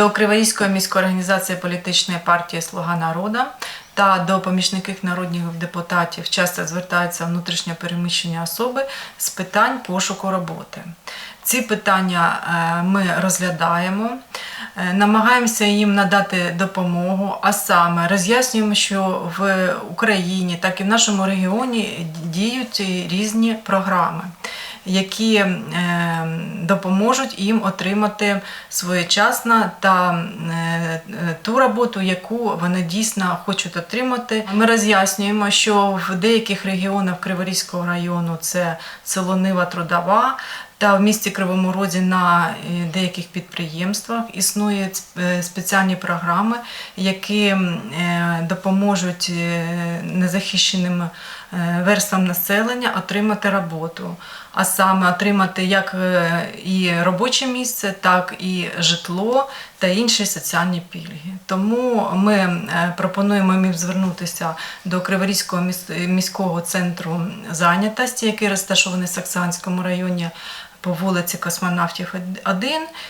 до Криворізької міської організації політичної партії Слуга народу та до помічників народних депутатів часто звертаються внутрішньо переміщені особи з питань пошуку роботи. Ці питання е, ми розглядаємо, е, намагаємося їм надати допомогу, а саме роз'яснюємо, що в Україні, так і в нашому регіоні діють різні програми, які е, допоможуть їм отримати своєчасно та е, е, ту роботу, яку вони дійсно хочуть отримати. Ми роз'яснюємо, що в деяких регіонах Криворізького району це село Нива Трудова. Та в місті Кривому Розі на е, деяких підприємствах існують е, спеціальні програми, які е, допоможуть незахищеним верствам населення отримати роботу, а саме отримати як і робоче місце, так і житло та інші соціальні пільги. Тому ми пропонуємо звернутися до Криворізького міського центру зайнятості, який розташований в Саксанському районі по вулиці Космонавтів 1,